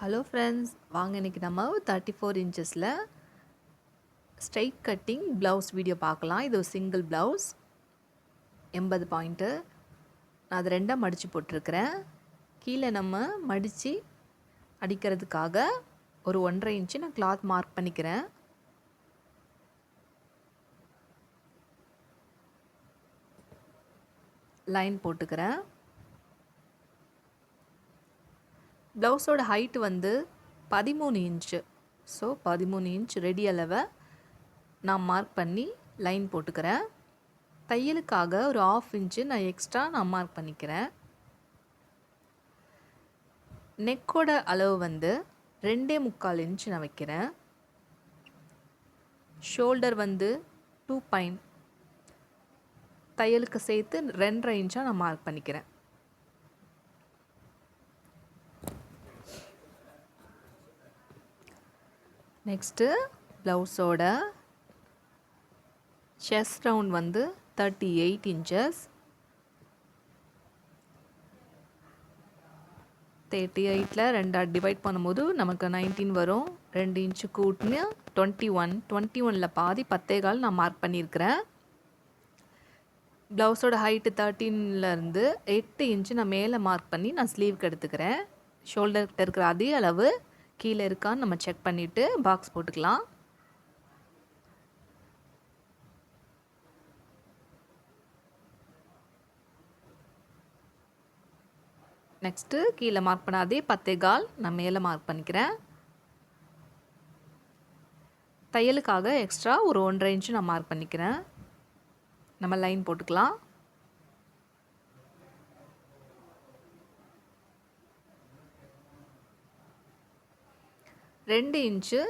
Hello friends வாங்க இன்றைக்கி நம்ம தேர்ட்டி ஃபோர் இன்ச்சஸில் ஸ்ட்ரைட் கட்டிங் ப்ளவுஸ் வீடியோ பார்க்கலாம். இது ஒரு சிங்கிள் ப்ளவுஸ் எண்பது பாயிண்ட்டு நான் அதை ரெண்டாக மடித்து போட்டிருக்கிறேன். கீழே நம்ம மடித்து அடிக்கிறதுக்காக ஒரு ஒன்றரை இன்ச்சு நான் கிளாத் மார்க் பண்ணிக்கிறேன். லைன் போட்டுக்கிறேன். ப்ளவுஸோட ஹைட்டு வந்து பதிமூணு இன்ச்சு ஸோ பதிமூணு இன்ச் ரெடி அளவை நான் மார்க் பண்ணி லைன் போட்டுக்கிறேன். தையலுக்காக ஒரு ஆஃப் இன்ச்சு நான் எக்ஸ்ட்ரா நான் மார்க் பண்ணிக்கிறேன். நெக்கோட அளவு வந்து ரெண்டே முக்கால் இன்ச் நான் வைக்கிறேன். ஷோல்டர் வந்து டூ பாயிண்ட் தையலுக்கு சேர்த்து ரெண்டரை இன்ச்சாக நான் மார்க் பண்ணிக்கிறேன். நெக்ஸ்ட்டு ப்ளவுஸோட செஸ்ட் ரவுண்ட் வந்து தேர்ட்டி எயிட் இன்ச்சஸ் தேர்ட்டி எயிட்டில் ரெண்டாக டிவைட் பண்ணும்போது நமக்கு நைன்டீன் வரும். ரெண்டு இன்ச்சு கூட்டினு டுவெண்ட்டி ஒன் டுவெண்ட்டி ஒனில் பாதி பத்தே கால் நான் மார்க் பண்ணியிருக்கிறேன். ப்ளவுஸோட ஹைட்டு தேர்ட்டீன்லேருந்து எட்டு இன்ச்சு நான் மேலே மார்க் பண்ணி நான் ஸ்லீவ்க்கு எடுத்துக்கிறேன். ஷோல்டர்கிட்ட இருக்கிற அதே அளவு கீழே இருக்கான்னு நம்ம செக் பண்ணிவிட்டு பாக்ஸ் போட்டுக்கலாம். நெக்ஸ்ட்டு கீழே மார்க் பண்ணாதே பத்தே கால் நான் மேலே மார்க் பண்ணிக்கிறேன். தையலுக்காக எக்ஸ்ட்ரா ஒரு ஒன்றரை இன்ச்சு நான் மார்க் பண்ணிக்கிறேன். நம்ம லைன் போட்டுக்கலாம். ரெண்டு இன்ச்சு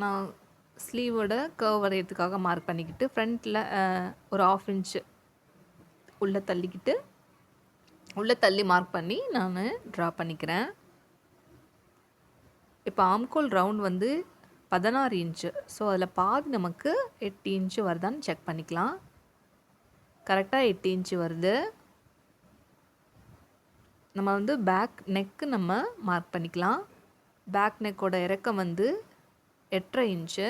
நான் ஸ்லீவோட கர்வ் வரைகிறதுக்காக மார்க் பண்ணிக்கிட்டு ஃப்ரண்ட்டில் ஒரு ஆஃப் இன்ச்சு உள்ளே தள்ளிக்கிட்டு உள்ளே தள்ளி மார்க் பண்ணி நான் ட்ரா பண்ணிக்கிறேன். இப்போ ஆம்கோல் ரவுண்ட் வந்து பதினாறு இன்ச்சு ஸோ அதில் பாதி நமக்கு எட்டு இன்ச்சு வருதான்னு செக் பண்ணிக்கலாம். கரெக்டாக எட்டு இன்ச்சு வருது. நம்ம வந்து பேக் நெக்கு நம்ம மார்க் பண்ணிக்கலாம். பேக் நெக்கோட இறக்கம் வந்து எட்டரை இன்ச்சு.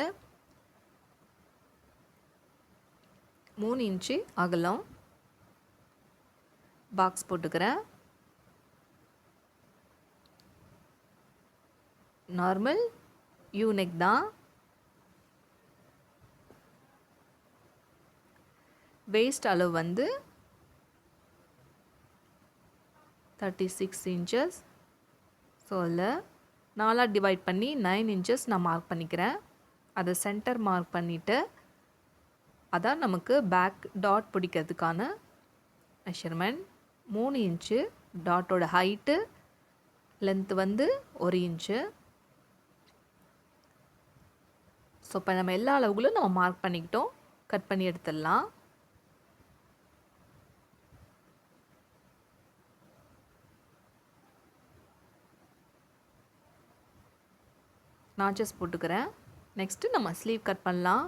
மூணு இன்ச்சு அகலம். பாக்ஸ் போட்டுக்கிறேன். நார்மல் யூனெக் தான். வேஸ்ட் அளவு வந்து தேர்ட்டி சிக்ஸ் இன்ச்சஸ் ஸோ அதில் நாலாக டிவைட் பண்ணி நைன் இன்ச்சஸ் நான் மார்க் பண்ணிக்கிறேன். அதை சென்டர் மார்க் பண்ணிவிட்டு அதான் நமக்கு பேக் டாட் பிடிக்கிறதுக்கான மெஷர்மெண்ட் மூணு இன்ச்சு டாட்டோட ஹைட்டு லென்த்து வந்து ஒரு இன்ச்சு ஸோ இப்போ நம்ம எல்லா அளவுகளும் நம்ம மார்க் பண்ணிக்கிட்டோம். கட் பண்ணி எடுத்துடலாம். நாச்சஸ் போட்டுக்கிறேன். நெக்ஸ்ட்டு நம்ம ஸ்லீவ் கட் பண்ணலாம்.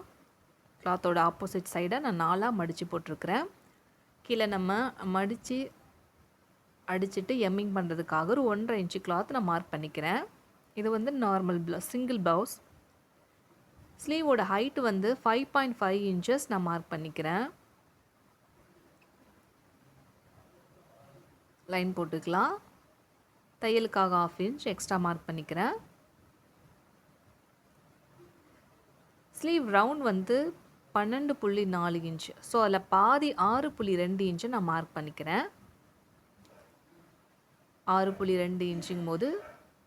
கிளாத்தோட ஆப்போசிட் சைடை நான் நாலாக மடித்து போட்டிருக்கிறேன். கீழே நம்ம மடித்து அடிச்சுட்டு எம்மிங் பண்ணுறதுக்காக ஒரு ஒன்றரை இன்ச்சு கிளாத் நான் மார்க் பண்ணிக்கிறேன். இது வந்து நார்மல் ப்ளவுஸ் சிங்கிள் ப்ளவுஸ் ஸ்லீவோட ஹைட்டு வந்து ஃபைவ் பாயிண்ட் ஃபைவ் இன்ச்சஸ் நான் மார்க் பண்ணிக்கிறேன். லைன் போட்டுக்கலாம். தையலுக்காக ஆஃப் இன்ச் எக்ஸ்ட்ரா மார்க் பண்ணிக்கிறேன். ஸ்லீவ் ரவுண்ட் வந்து பன்னெண்டு புள்ளி நாலு இன்ச்சு ஸோ அதில் பாதி ஆறு புள்ளி ரெண்டு இன்ச்சு நான் மார்க் பண்ணிக்கிறேன். ஆறு புள்ளி ரெண்டு இன்ச்சுங்கும் போது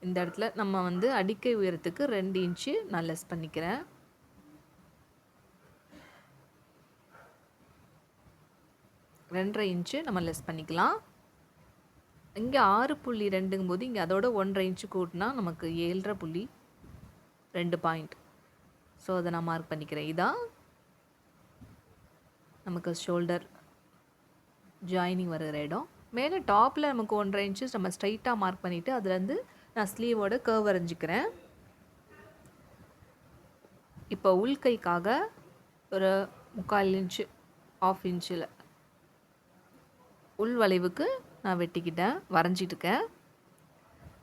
இந்த இடத்துல நம்ம வந்து அடிக்கை உயரத்துக்கு ரெண்டு இன்ச்சு நான் லெஸ் பண்ணிக்கிறேன். ரெண்டரை இன்ச்சு நம்ம லெஸ் பண்ணிக்கலாம். இங்கே ஆறு புள்ளி ரெண்டுங்கும் போது இங்கே அதோட ஒன்றரை இன்ச்சு கூட்டினா நமக்கு ஏழரை புள்ளி ரெண்டு பாயிண்ட் ஸோ அதை நான் மார்க் பண்ணிக்கிறேன். இதான் நமக்கு ஷோல்டர் ஜாயினிங் வருகிற இடம். மேலே டாப்பில் நமக்கு ஒன்றரை இன்ச்சஸ் நம்ம ஸ்ட்ரைட்டாக மார்க் பண்ணிவிட்டு அதுலேருந்து நான் ஸ்லீவோட கர்வ் வரைஞ்சிக்கிறேன். இப்போ உள்கைக்காக ஒரு முக்கால் இன்ச்சு ஆஃப் இன்ச்சில் உள் வளைவுக்கு நான் வெட்டிக்கிட்டேன். வரைஞ்சிட்ருக்கேன்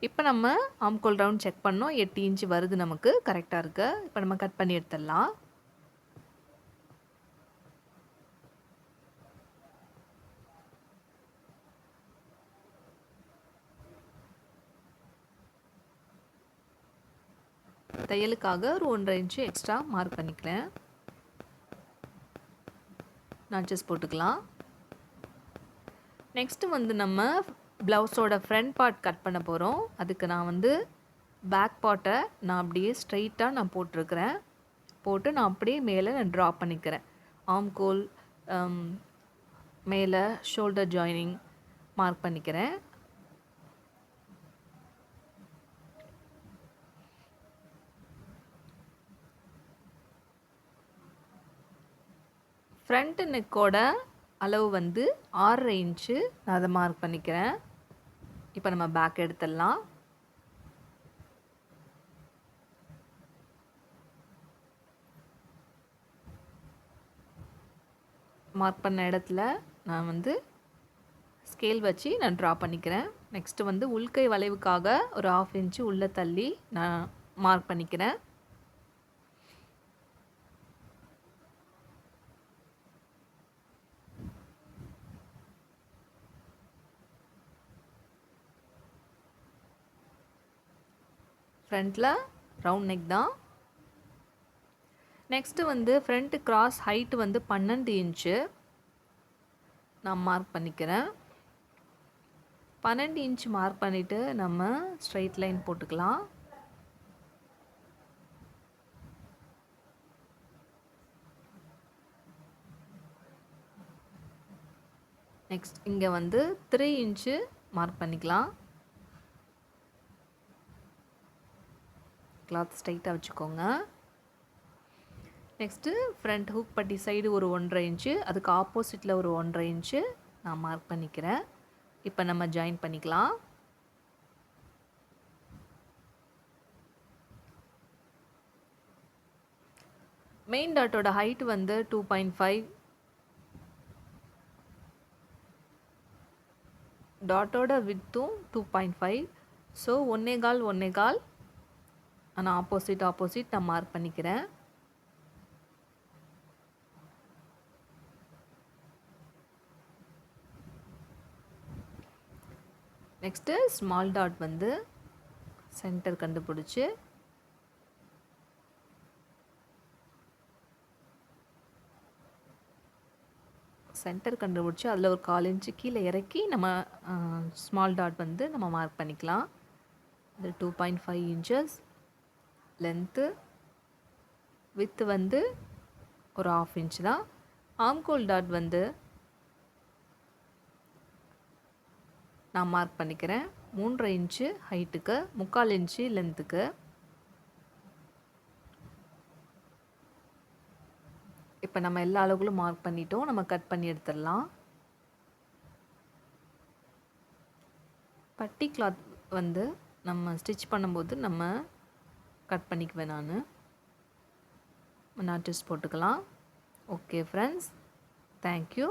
இப்போ நம்ம ஆம்கோல் ரவுண்ட் செக் பண்ணோம். எட்டு இன்ச்சு வருது நமக்கு. கரெக்டாக இருக்குது இப்போ நம்ம கட் பண்ணி எடுத்துடலாம். தையலுக்காக ஒரு ஒன்றரை இன்ச்சு எக்ஸ்ட்ரா மார்க் பண்ணிக்கிறேன். நாச்சஸ் போட்டுக்கலாம். நெக்ஸ்ட்டு வந்து நம்ம ப்ளவுஸோட ஃப்ரண்ட் பார்ட் கட் பண்ண போகிறோம் அதுக்கு நான் வந்து பேக் பார்ட்டை நான் அப்படியே ஸ்ட்ரைட்டாக நான் போட்டிருக்கிறேன். போட்டு நான் அப்படியே மேலே நான் ட்ரா பண்ணிக்கிறேன். ஆம்கோல் um, மேலே ஷோல்டர் ஜாயினிங் மார்க் பண்ணிக்கிறேன். ஃப்ரண்ட் நெக்கோட அளவு வந்து ஆறரை இன்ச்சு நான் அதை மார்க் பண்ணிக்கிறேன். இப்போ நம்ம பேக் எடுத்துடலாம். மார்க் பண்ண இடத்துல நான் வந்து ஸ்கேல் வச்சு நான் ட்ரா பண்ணிக்கிறேன். நெக்ஸ்ட்டு வந்து உள்கை வளைவுக்காக ஒரு ஆஃப் இன்ச்சு உள்ளே தள்ளி நான் மார்க் பண்ணிக்கிறேன். ஃப்ரண்ட்டில் ரவுண்ட் நெக் தான். நெக்ஸ்ட்டு வந்து ஃப்ரண்ட்டு கிராஸ் ஹைட்டு வந்து பன்னெண்டு இன்ச்சு நான் மார்க் பண்ணிக்கிறேன். பன்னெண்டு இன்ச் மார்க் பண்ணிவிட்டு நம்ம ஸ்ட்ரைட் லைன் போட்டுக்கலாம். நெக்ஸ்ட் இங்கே வந்து த்ரீ இன்ச்சு மார்க் பண்ணிக்கலாம். கிளாத் ஸ்ட்ரைட்டாக வச்சுக்கோங்க. நெக்ஸ்ட்டு ஃப்ரண்ட் ஹூக் பட்டி சைடு ஒரு ஒன்றரை இன்ச்சு அதுக்கு ஆப்போசிட்டில் ஒரு ஒன்றரை இன்ச்சு நான் மார்க் பண்ணிக்கிறேன். இப்போ நம்ம ஜாயின் பண்ணிக்கலாம். மெயின் டாட்டோட ஹைட் வந்து டூ பாயிண்ட் ஃபைவ் டாட்டோட வித்தும் டூ பாயிண்ட் ஃபைவ் ஸோ ஒன்னே கால் ஒன்னே கால். நான் ஆப்போசிட் ஆப்போசிட் நான் மார்க் பண்ணிக்கிறேன். நெக்ஸ்ட்டு ஸ்மால் டாட் வந்து சென்டர் கண்டுபிடிச்சி. சென்டர் கண்டுபிடிச்சி அதில் ஒரு கால் இன்ச்சு கீழே இறக்கி நம்ம ஸ்மால் டாட் வந்து நம்ம மார்க் பண்ணிக்கலாம். அது two point five inches length width வந்து ஒரு ஆஃப் இன்ச் தான். ஆம்கோல் டாட் வந்து நான் மார்க் பண்ணிக்கிறேன். மூன்றரை இன்ச்சு ஹைட்டுக்கு முக்கால் இன்ச்சு லென்த்துக்கு இப்போ நம்ம எல்லா அளவுகளும் மார்க் பண்ணிட்டோம். நம்ம கட் பண்ணி எடுத்துடலாம். பட்டி கிளாத் வந்து நம்ம ஸ்டிச் பண்ணும்போது நம்ம கட் பண்ணிக்குவேன் நான். நாட்டிஸ் போட்டுக்கலாம். Okay friends thank you